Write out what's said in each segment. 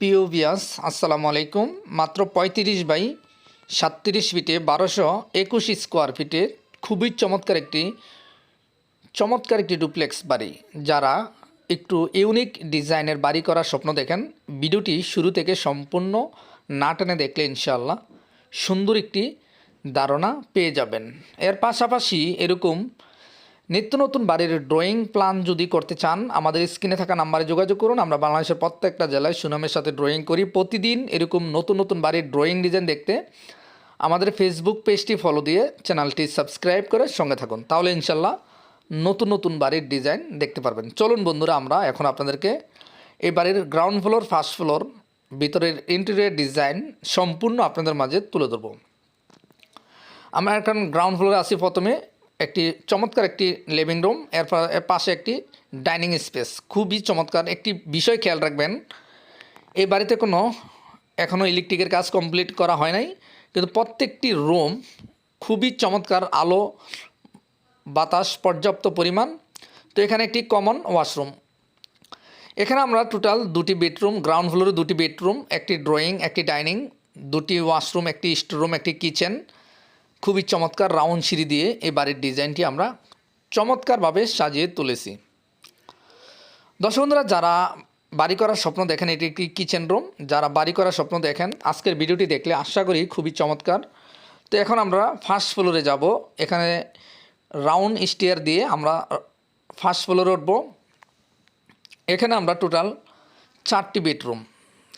প্রিয় বিয়াস আসসালামু আলাইকুম। মাত্র পঁয়ত্রিশ বাই সাতত্রিশ ফিটে বারোশো একুশ স্কোয়ার ফিটের খুবই চমৎকার একটি চমৎকার একটি ডুপ্লেক্স বাড়ি। যারা একটু ইউনিক ডিজাইনের বাড়ি করার স্বপ্ন দেখেন, ভিডিওটি শুরু থেকে সম্পূর্ণ না টেনে দেখলে ইনশাল্লাহ সুন্দর একটি ধারণা পেয়ে যাবেন। এর পাশাপাশি এরকম নিত্য নতুন বাড়ির ড্রয়িং প্ল্যান যদি করতে চান, আমাদের স্ক্রিনে থাকা নাম্বারে যোগাযোগ করুন। আমরা বাংলাদেশের প্রত্যেকটা জেলায় সুনামের সাথে ড্রয়িং করি। প্রতিদিন এরকম নতুন নতুন বাড়ির ড্রয়িং ডিজাইন দেখতে আমাদের ফেসবুক পেজটি ফলো দিয়ে চ্যানেলটি সাবস্ক্রাইব করে সঙ্গে থাকুন। তাহলে ইনশাল্লাহ নতুন নতুন বাড়ির ডিজাইন দেখতে পারবেন। চলুন বন্ধুরা, আমরা এখন আপনাদেরকে এই বাড়ির গ্রাউন্ড ফ্লোর ফার্স্ট ফ্লোর ভিতরের ইন্টেরিয়ার ডিজাইন সম্পূর্ণ আপনাদের মাঝে তুলে ধরবো। আমরা এখন গ্রাউন্ড ফ্লোরে আসি প্রথমে। একটি চমৎকার একটি লিভিং রুম এর পাশে একটি ডাইনিং স্পেস খুবই চমৎকার। একটি বিষয় খেয়াল রাখবেন এই বাড়িতে কোনো এখনও ইলেকট্রিকের কাজ কমপ্লিট করা হয় নাই, কিন্তু প্রত্যেকটি রুম খুবই চমৎকার আলো, বাতাস, পর্যাপ্ত পরিমাণ। তো এখানে একটি কমন ওয়াশরুম এখানে আমরা টোটাল দুটি বেডরুম গ্রাউন্ড ফ্লোরে দুটি বেডরুম একটি ড্রয়িং একটি ডাইনিং দুটি ওয়াশরুম একটি স্টোরুম একটি কিচেন খুবই চমৎকার রাউন্ড সিঁড়ি দিয়ে এই বাড়ির ডিজাইনটি আমরা চমৎকারভাবে সাজিয়ে তুলেছি। দর্শক বন্ধুরা, যারা বাড়ি করার স্বপ্ন দেখেন, এটি একটি কিচেন রুম যারা বাড়ি করার স্বপ্ন দেখেন, আজকের ভিডিওটি দেখলে আশা করি খুবই চমৎকার। তো এখন আমরা ফার্স্ট ফ্লোরে যাব। এখানে রাউন্ড স্টেয়ার দিয়ে আমরা ফার্স্ট ফ্লোরে উঠবো। এখানে আমরা টোটাল চারটি বেডরুম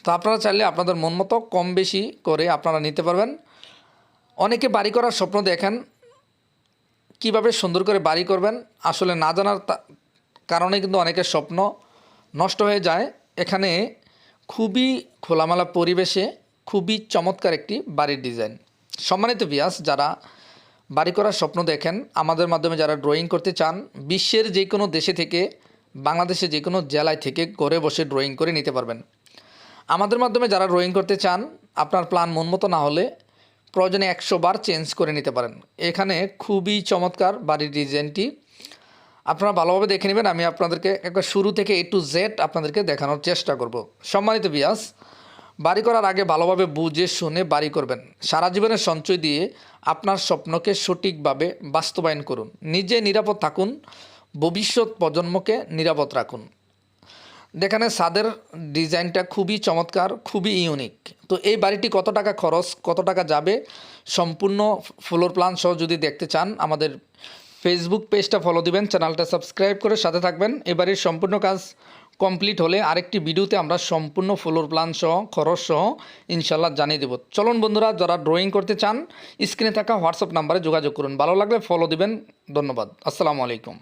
তো আপনারা চাইলে আপনাদের মন মতো কম বেশি করে আপনারা নিতে পারবেন। অনেকে বাড়ি করার স্বপ্ন দেখেন, কীভাবে সুন্দর করে বাড়ি করবেন, আসলে না জানার কারণে কিন্তু অনেকের স্বপ্ন নষ্ট হয়ে যায়। এখানে খুবই খোলামেলা পরিবেশে খুবই চমৎকার একটি বাড়ির ডিজাইন। সম্মানিত বিয়াস যারা বাড়ি করার স্বপ্ন দেখেন, আমাদের মাধ্যমে যারা ড্রয়িং করতে চান, বিশ্বের যে কোনো দেশে থেকে বাংলাদেশে যে কোনো জেলায় থেকে ঘরে বসে ড্রয়িং করে নিতে পারবেন। আমাদের মাধ্যমে যারা ড্রয়িং করতে চান, আপনার প্ল্যান মন মতো না হলে প্রয়োজনে একশো বার চেঞ্জ করে নিতে পারেন। এখানে খুবই চমৎকার বাড়ির ডিজাইনটি। আপনারা ভালোভাবে দেখে নেবেন, আমি আপনাদেরকে একবার শুরু থেকে এ টু জেড আপনাদেরকে দেখানোর চেষ্টা করব। সম্মানিত বিয়াস বাড়ি করার আগে ভালোভাবে বুঝে শুনে বাড়ি করবেন। সারা জীবনের সঞ্চয় দিয়ে আপনার স্বপ্নকে সঠিকভাবে বাস্তবায়ন করুন। নিজে নিরাপদ থাকুন, ভবিষ্যৎ প্রজন্মকে নিরাপদ রাখুন। যেখানে সাদের ডিজাইনটা খুবই চমৎকার, খুবই ইউনিক তো এই বাড়িটি কত টাকা খরচ, কত টাকা যাবে? সম্পূর্ণ ফ্লোর প্ল্যান সহ যদি দেখতে চান, আমাদের ফেসবুক পেজটা ফলো দিবেন চ্যানেলটা সাবস্ক্রাইব করে সাথে থাকবেন। এ বাড়ির সম্পূর্ণ কাজ কমপ্লিট হলে আরেকটি ভিডিওতে আমরা সম্পূর্ণ ফ্লোর প্ল্যান সহ, খরচ সহ ইনশাল্লাহ জানিয়ে দেবো। চলুন বন্ধুরা, যারা ড্রয়িং করতে চান স্ক্রিনে থাকা হোয়াটসঅ্যাপ নাম্বারে যোগাযোগ করুন। ভালো লাগলে ফলো দিবেন। ধন্যবাদ। আসসালামু আলাইকুম।